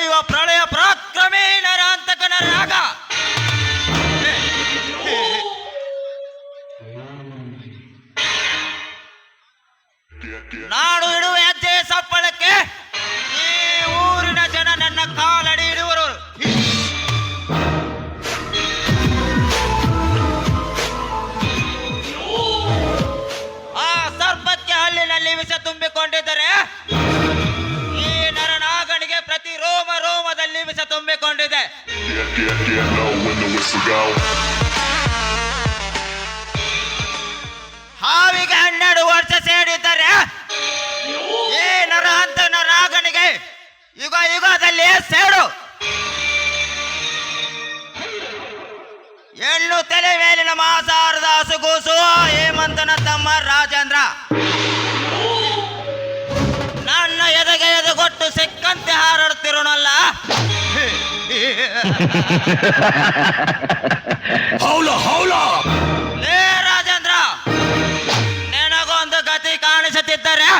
ಪತನಗೈಯುವ ಪ್ರಳಯ ಪರಾಕ್ರಮೇಣರ ರಾಂತಕನ ರಾಗ. ತಲೆ ಮೇಲಿನ ಮಾಸಾರದಾಸು ಹಸುಗೂಸು ಹೇಮಂತನ ತಮ್ಮ ರಾಜೇಂದ್ರ ನನ್ನ ಎದೆಗೆ ಎದೆಗೊಟ್ಟು ಸಿಕ್ಕಂತೆ ಹಾರಾಡ್ತಿರೋನಲ್ಲ ಹೌಲ ಹೌಲ! ಲೇ ರಾಜೇಂದ್ರ ನಿನಗೊಂದು ಗತಿ ಕಾಣಿಸುತ್ತಿದ್ದರೆ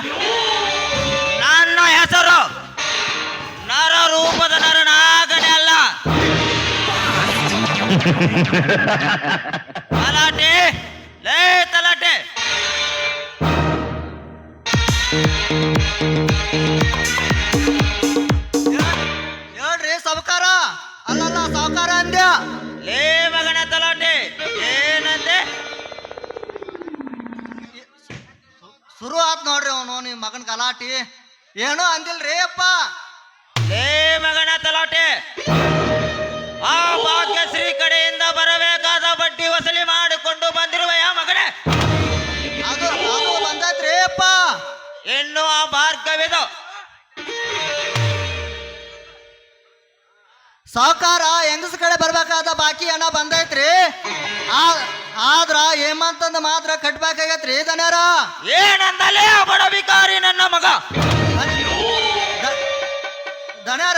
ತಲಾಟೆ. ಲೇ ತಲಾಟೆ. ಹೇಳ್ರಿ ಸಾವುಕಾರ. ಅಲ್ಲಲ್ಲ ಸಾವುಕಾರ ಅಂದ್ಯ? ಲೇ ಮಗನ ತಲಾಟೆ. ಏನಂದೆ? ಶುರು ಆತ್ ನೋಡ್ರಿ ಅವನು ನಿಮ್ ಮಗನ ಗಲಾಟಿ. ಏನೋ ಅಂದಿಲ್ರಿ ಅಪ್ಪ. ಲೇ ಮಗನ ತಲಾಟೆ. ಆ ಭಾಗ್ಯಶ್ರೀ ಕಡೆಯಿಂದ ಬರಬೇಕಾದ ಬಡ್ಡಿ ವಸೂಲಿ ಮಾಡಿಕೊಂಡು ಬಂದಿರುವ ಯಾ ಮಗನೇ? ಅದು ಅದು ಬಂದೈತ್ರಿ ಅಪ್ಪ. ಇನ್ನು ಆ ಭಾರ್ಗವಿದು. ಸಾವುಕಾರ ಹೆಂಗಸ ಕಡೆ ಬರ್ಬೇಕಾದ ಬಾಕಿ ಹಣ ಬಂದೈತ್ರಿ? ಆದ್ರ ಹೇಮಂತಂದ ಮಾತ್ರ ಕಟ್ಬೇಕಾಗೈತ್ರಿ ದನ್ಯಾರ? ಏನಂದಲೇ ಬಡ ನನ್ನ ಮಗ? ದನ್ಯಾರ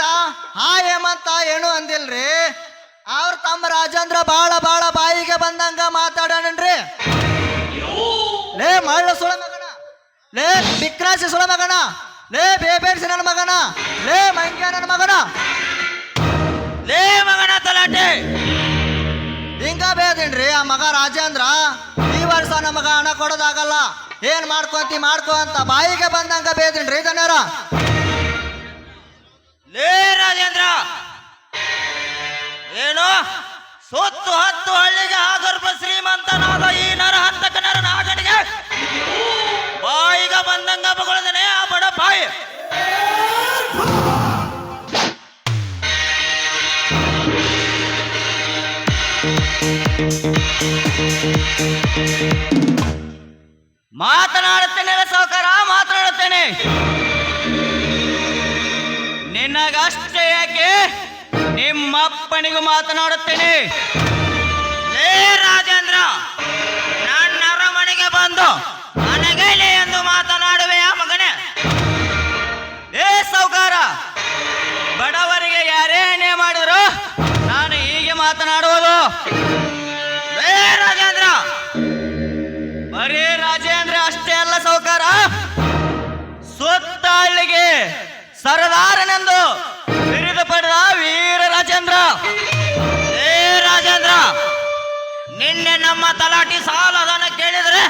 ಹಾ ಹೇಮಂತ ಏನು ಅಂದಿಲ್ರಿ? ಅವ್ರ ತಮ್ಮ ರಾಜೇಂದ್ರ ಬಾಳ ಬಾಳ ಬಾಯಿಗೆ ಬಂದಂಗ ಮಾತಾಡೋಣನ್ರಿ ಲೇ ಮಳ್ಳ ಸುಳ ಮಗನ. ಲೇ, ಬಿಕ್ರಾಸಿ ಸುಳ ಮಗನ. ಲೇ, ಬೇಬೇರ್ಸಿ ನನ್ನ ಮಗನ. ಲೇ, ಮಂಗ್ಯ ನನ್ನ ಮಗನ. ಲೇ, ಮಗನ ತಲಾಟೆ. ಹಿಂಗ ಬೇದಿನ್ರಿ ಆ ಮಗ ರಾಜೇಂದ್ರ. ಈ ವರ್ಷ ನಮಗ ಹಣ ಕೊಡೋದಾಗಲ್ಲ. ಏನ್ ಮಾಡ್ಕೊಂತಿ ಮಾಡ್ಕೊ ಅಂತ ಬಾಯಿಗೆ ಬಂದಂಗ ಬೇದಿನ್ರಿ ಧನ್ಯರ ಲೇ, ರಾಜೇಂದ್ರ. ಏನು? ಸೊತ್ತು ಹತ್ತು ಹಳ್ಳಿಗೆ ಆಗರ್ಭ ಶ್ರೀಮಂತನಾದ ಈ ನರ ಹಂತಕ ನರ ನಾಗನಿಗೆ ಬಾಯಿಗ ಬಂದಂಗ ಬಗಳದನೆ ಆ ಬಡ ಬಾಯಿ. ಮಾತನಾಡುತ್ತೇನೆ ಸಾವುಕಾರ, ಮಾತನಾಡುತ್ತೇನೆ. ನಿನಗಷ್ಟೇ ಯಾಕೆ? ನಿಮ್ಮಪ್ಪನಿಗೂ ಮಾತನಾಡುತ್ತೇನೆ. ಲೇ ರಾಜೇಂದ್ರ, ನನ್ನ ಅರಮನೆಗೆ ಬಂದು ನನಗೇಲೆ ಎಂದು ಮಾತನಾಡುವೆಯ ಮಗನೇ. ಏ ಸೌಕಾರ, ಬಡವರಿಗೆ ಯಾರೇನೇ ಮಾಡಿದ್ರು ನಾನು ಹೀಗೆ ಮಾತನಾಡುವುದು. ಲೇ ರಾಜೇಂದ್ರ, ಬರೀ ರಾಜೇಂದ್ರ, ಅಷ್ಟೇ ಅಲ್ಲ ಸೌಕಾರ. ಸುತ್ತ ಅಲ್ಲಿಗೆ ಸರದಾರನೆಂದು ಬಿರಿದು ಪಡೆದ ಏ ರಾಜೇಂದ್ರ, ನಿನ್ನೆ ನಮ್ಮ ತಲಾಟಿ ಸಾಲದನ ಕೇಳಿದ್ರೆ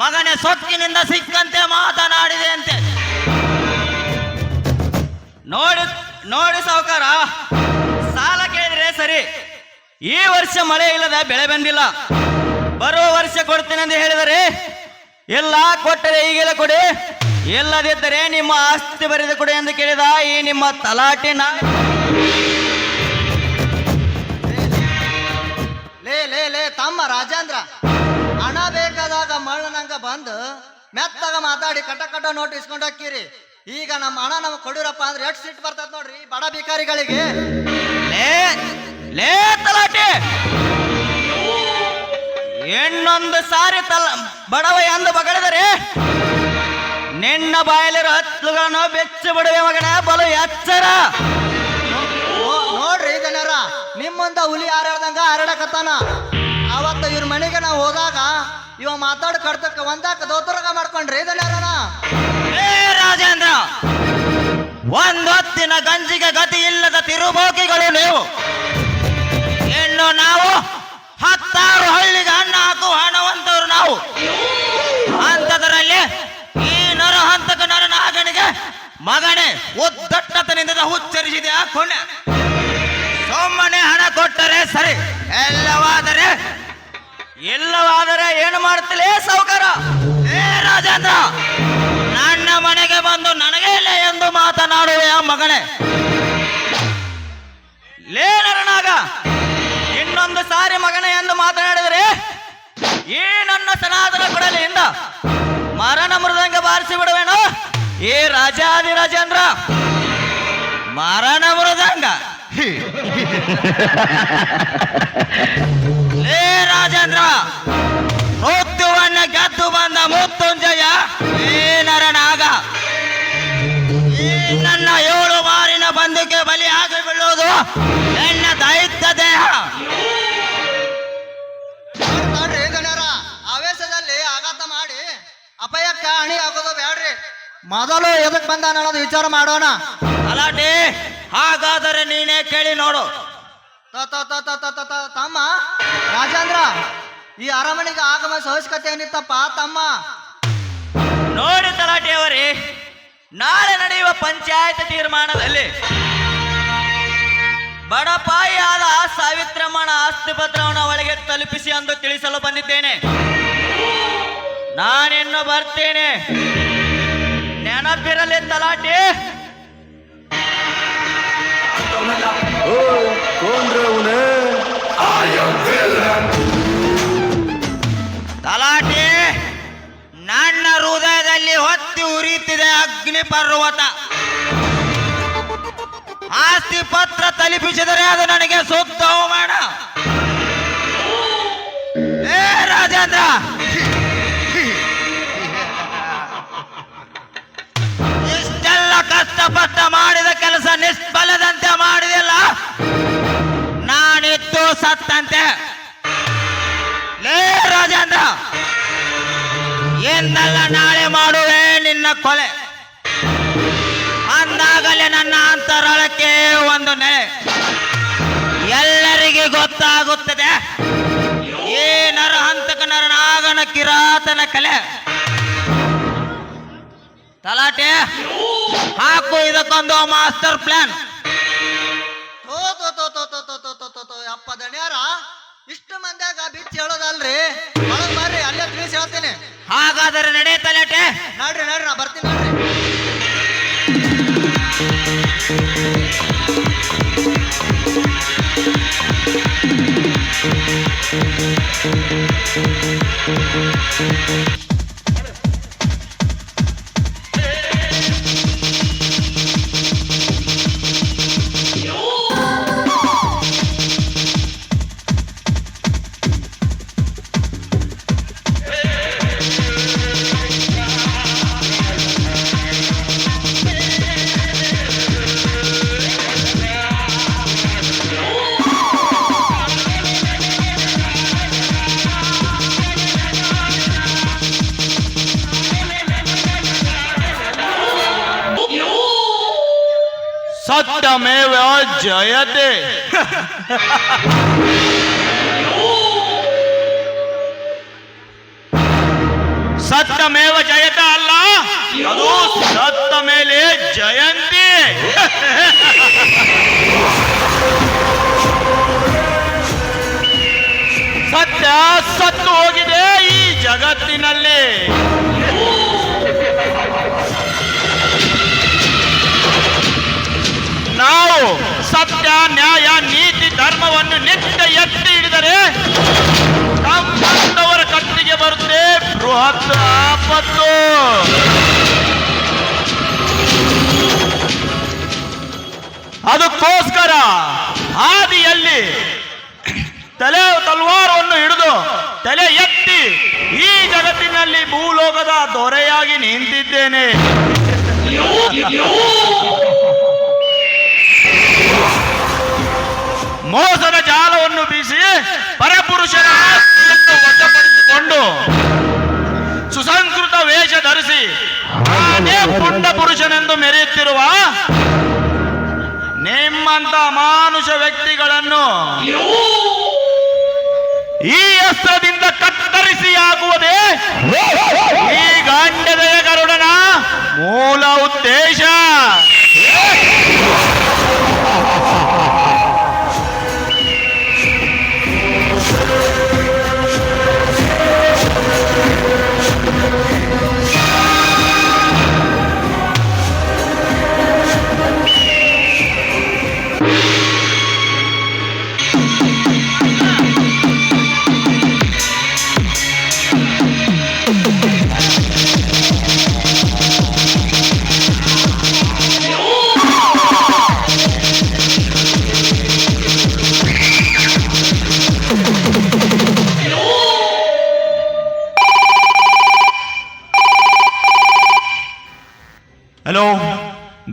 ಮಗನೇ ಸೊಕ್ಕಿನಿಂದ ಸಿಕ್ಕಂತೆ ಮಾತನಾಡಿದೆ ಅಂತೆ ನೋಡಿ ನೋಡಿ ಸಾವುಕಾರ, ಸಾಲ ಕೇಳಿದ್ರೆ ಸರಿ, ಈ ವರ್ಷ ಮಳೆ ಇಲ್ಲದ ಬೆಳೆ ಬಂದಿಲ್ಲ. ಬರುವ ವರ್ಷ ಕೊಡ್ತೇನೆ ಅಂತ ಹೇಳಿದರೆ ಎಲ್ಲ ಕೊಟ್ಟರೆ ಈಗೆಲ್ಲ ಕೊಡಿ, ಇಲ್ಲದಿದ್ದರೆ ನಿಮ್ಮ ಆಸ್ತಿ ಬರೆದು ಕೊಡಿ ಎಂದು ಕೇಳಿದ ಈ ನಿಮ್ಮ ತಲಾಟೆ ಮೆತ್ತಾಗ ಮಾತಾಡಿ ಕಟ ಕಟ ನೋಟ್ ಇಸ್ಕೊಂಡು ಹಾಕಿರಿ ಈಗ ನಮ್ಮ ಹಣ ನಾವು ಕೊಡಿರಪ್ಪ ಅಂದ್ರೆ ಎಷ್ಟು ಸಿಟ್ಟು ಬರ್ತದ ನೋಡ್ರಿ ಬಡ ಭಿಕಾರಿಗಳಿಗೆ. ಲೇ ತಲಾಟಿ. ಹೆಣ್ಣೊಂದು ಸಾರಿ ತಲ, ಬಡವ ಎಂದು ಬಗಳಿದರೆ, ನಿನ್ನ ಬಾಯಲಿರೋ ಹತ್ತುಗಳನ್ನು ಬೆಚ್ಚಿ ಬಿಡುವೆ ಮಗನ, ಬಲು ಎಚ್ಚರ. ನೋಡ್ರಿ ಜನರ ನಿಮ್ಮಂತ ಹುಲಿ ಹಾರಾಡ್ದಂಗ ಹಾರಾಡಕತ್ತಾನ. ಅವತ್ತ ಇವ್ರ ಮನೆಗೆ ನಾವು ಹೋದಾಗ ಇವ ಮಾತಾಡ್ ಕಡ್ತಕ್ಕ ಒಂದಾಕ ದೋತರಗ ಮಾಡ್ಕೊಂಡ್ರಿ ಜನರನ ಏ ರಾಜೇಂದ್ರ, ಒಂದೊತ್ತಿನ ಗಂಜಿಗೆ ಗತಿ ಇಲ್ಲದ ತಿರುಬೋಕಿಗಳು ನೀವು. ಇನ್ನು ನಾವು, ಹತ್ತಾರು ಹಳ್ಳಿಗೆ ಅನ್ನ ಹಾಕುವ ಹಣವಂತವ್ರು ನಾವು. ಅಂತದರಲ್ಲಿ ಈ ನರ ಹಂತಕ ನರನಾಗನಿಗೆ ಮಗನೇ ಉದ್ದಟ್ಟತನಿಂದ ಹುಚ್ಚರಿಸಿದೆ ಕೊನೆ. ಸುಮ್ಮನೆ ಹಣ ಕೊಟ್ಟರೆ ಸರಿ. ಎಲ್ಲವಾದರೆ ಎಲ್ಲವಾದರೆ ಏನು ಮಾಡ್ತಿಲೇ ಸಾವುಕಾರ! ಏ ರಾಜೇಂದ್ರ! ನನ್ನ ಮನೆಗೆ ಬಂದು ನನಗೆ ಇಲ್ಲ ಎಂದು ಮಾತನಾಡುವೆ ಆ ಮಗನೇ. ಲೇನರನಾಗ ಇನ್ನೊಂದು ಸಾರಿ ಮಗನೇ ಎಂದು ಮಾತನಾಡಿದರೆ, ಈ ನನ್ನ ಸನಾತನ ಕೊಡಲಿಯಿಂದ ಮರಣ ಮೃದಂಗ ಬಾರಿಸಿ ಬಿಡುವೇನು? ಏ ರಾಜಾದಿ ರಾಜೇಂದ್ರ ಮರಣ ಮೃದಂಗ! ಲೇ ರಾಜೇಂದ್ರ ಮೃತ್ಯುವನ್ನ ಗೆದ್ದು ಬಂದ ಮೃತ್ಯುಂಜಯ ಈ ನರನಾಗ ಈ ನನ್ನ ಏಳು ಮಾರಿನ ಬಲಿ ಬಲಿಯಾಗಿ ಬೀಳೋದು ನನ್ನ ದೈತ್ಯ ದೇಹ. ಆವೇಶದಲ್ಲಿ ಆಘಾತ ಮಾಡಿ ಅಪಾಯಕ್ಕ ಅಣಿ ಆಗೋದು ಬೇಡ್ರಿ ಮೊದಲು ಎದಕ್ ಬಂದ ಅನ್ನೋದು ವಿಚಾರ ಮಾಡೋಣ. ಅಲಾಟಿ ಹಾಗಾದರೆ ನೀನೇ ಕೇಳಿ ನೋಡು. ತಮ್ಮ ರಾಜೇಂದ್ರ ಈ ಅರಮನೆಗೆ ಆಗಮ ಸಹಸ್ಕತೆ ಏನಿತ್ತಪ್ಪ ತಮ್ಮ? ನೋಡಿ ತಲಾಟಿಯವರಿ ನಾಳೆ ನಡೆಯುವ ಪಂಚಾಯತ್ ತೀರ್ಮಾನದಲ್ಲಿ ಬಡಪಾಯಿಯಾದ ಸಾವಿತ್ರಮ್ಮನ ಆಸ್ತಿಪತ್ರವನ್ನು ಒಳಗೆ ತಲುಪಿಸಿ ಎಂದು ತಿಳಿಸಲು ಬಂದಿದ್ದೇನೆ. ನಾನಿನ್ನು ಬರ್ತೇನೆ. ನೆನಪಿರಲಿ ತಲಾಟೆ. ತಲಾಟಿ. ನನ್ನ ಹೃದಯದಲ್ಲಿ ಹೊತ್ತಿ ಉರಿಯುತ್ತಿದೆ ಅಗ್ನಿ ಪರ್ವತ. ಆಸ್ತಿ ಪತ್ರ ತಲುಪಿಸಿದರೆ ಅದು ನನಗೆ ಸೂಕ್ತ ಅವಮಾನ. ಏ ರಾಜೇಂದ್ರ ಕಷ್ಟಪಟ್ಟ ಮಾಡಿದ ಕೆಲಸ ನಿಷ್ಫಲದಂತೆ ಮಾಡಿದಿಲ್ಲ ನಾನಿತ್ತು ಸತ್ತಂತೆ. ಲೇ ರಾಜೇಂದ್ರ, ಎಂದಲ್ಲ ನಾಳೆ ಮಾಡುವೆ ನಿನ್ನ ಕೊಲೆ? ಅಂದಾಗಲೇ ನನ್ನ ಅಂತರಾಳಕ್ಕೆ ಒಂದು ನೆಲೆ. ಎಲ್ಲರಿಗೆ ಗೊತ್ತಾಗುತ್ತದೆ. ಈ ನರ ಹಂತಕ ನರನಾಗನ ಕಿರಾತನ ಕಲೆ. ತಲಾಟೆ? ಹಾಕು ಇದಕ್ಕೊಂದು ಮಾಸ್ಟರ್ ಪ್ಲಾನ್. ತೋ ತೋ ತೋ ತೋ ತೋ ತೋ ತೋ ತೋ ತೋ ತೋ ಅಪ್ಪ ದಣ್ಯಾರ ಇಷ್ಟು ಮಂದ್ಯಾಗ ಬಿಚ್ಚಿ ಹೇಳೋದಲ್ರಿ? ಒಳಗ್ ಬರ್ರಿ ಅಲ್ಲೇ ತಿಳಿಸಿ ಹೇಳ್ತೀನಿ. ಹಾಗಾದರೆ ನಡೆ ತಲಾಟೆ. ನೋಡ್ರಿ ನೋಡ್ರಿ ನಾ ಬರ್ತೀನಿ ನೋಡ್ರಿ. ಸತ್ಯಮೇವ ಜಯತೆ ಸತ್ಯಮೇವ ಜಯತ ಅಲ್ಲ ಅದು ಸತ್ತ ಮೇಲೆ ಜಯಂತಿ ಸತ್ಯ ಸತ್ತು ಹೋಗಿದೆ ಈ ಜಗತ್ತಿನಲ್ಲಿ ನಾವು ಸತ್ಯ, ನ್ಯಾಯ, ನೀತಿ, ಧರ್ಮವನ್ನು ನಿತ್ಯ ಎತ್ತಿ ಹಿಡಿದರೆ ನಮ್ಮವರ ಕತ್ತಿಗೆ ಬರುತ್ತೆ ಬೃಹತ್ ಆಪತ್ತು. ಅದಕ್ಕೋಸ್ಕರ ಹಾದಿಯಲ್ಲಿ ತಲೆ ತಲ್ವಾರವನ್ನು ಹಿಡಿದು ತಲೆ ಎತ್ತಿ ಈ ಜಗತ್ತಿನಲ್ಲಿ ಭೂಲೋಕದ ದೊರೆಯಾಗಿ ನಿಂತಿದ್ದೇನೆ. ಮೋಸದ ಜಾಲವನ್ನು ಬೀಸಿ ಪರಪುರುಷರ ವಶಪಡಿಸಿಕೊಂಡು ಸುಸಂಸ್ಕೃತ ವೇಷ ಧರಿಸಿ ನಾನೇ ಪುಂಡ ಪುರುಷನೆಂದು ಮೆರೆಯುತ್ತಿರುವ ನಿಮ್ಮಂತ ಮಾನುಷ ವ್ಯಕ್ತಿಗಳನ್ನು ಈ ಅಸ್ತ್ರದಿಂದ ಕತ್ತರಿಸಿ ಆಗುವುದೇ ಈ ಗಾಂಡದಯ ಗರುಡನ ಮೂಲ ಉದ್ದೇಶ.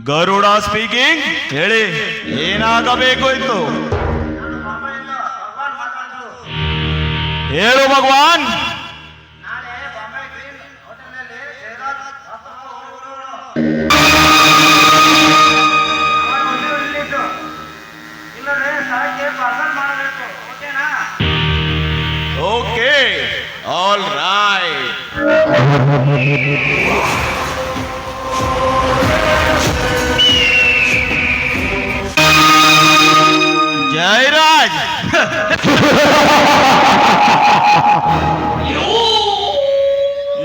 ಗರುಡ ಸ್ಪೀಕಿಂಗ್ ಹೇಳಿ. ಏನಾಗಬೇಕು ಇತ್ತು? ಹೇಳು Bhagavan. Okay all right Jayaraj.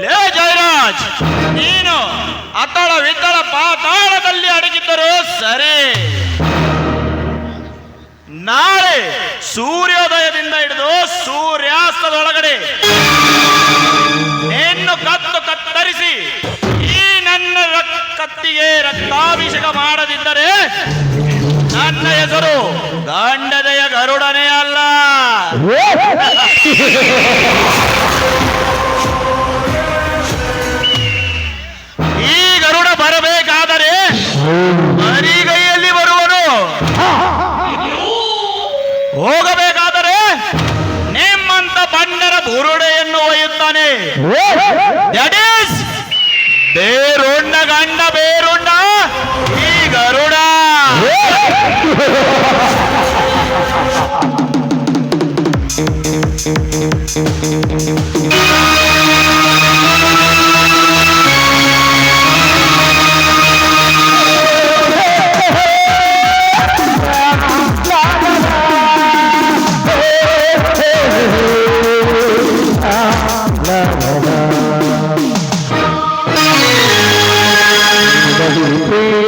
ಲೇ ಜೈರಾಜ್ ನೀನು ಅತಳ ವಿತಳ ಪಾತಾಳದಲ್ಲಿ ಅಡಗಿದ್ದರು ಸರಿ. ನಾಳೆ ಸೂರ್ಯೋದಯದಿಂದ ಹಿಡಿದು ಸೂರ್ಯಾಸ್ತದೊಳಗಡೆ ನಿನ್ನು ಕತ್ತು ಕತ್ತರಿಸಿ ಈ ನನ್ನ ಕತ್ತಿಗೆ ರಕ್ತಾಭಿಷೇಕ ಮಾಡದಿದ್ದರೆ ನನ್ನ ಹೆಸರು ದಾಂಡದೆಯ ಗರುಡನೇ ಅಲ್ಲ.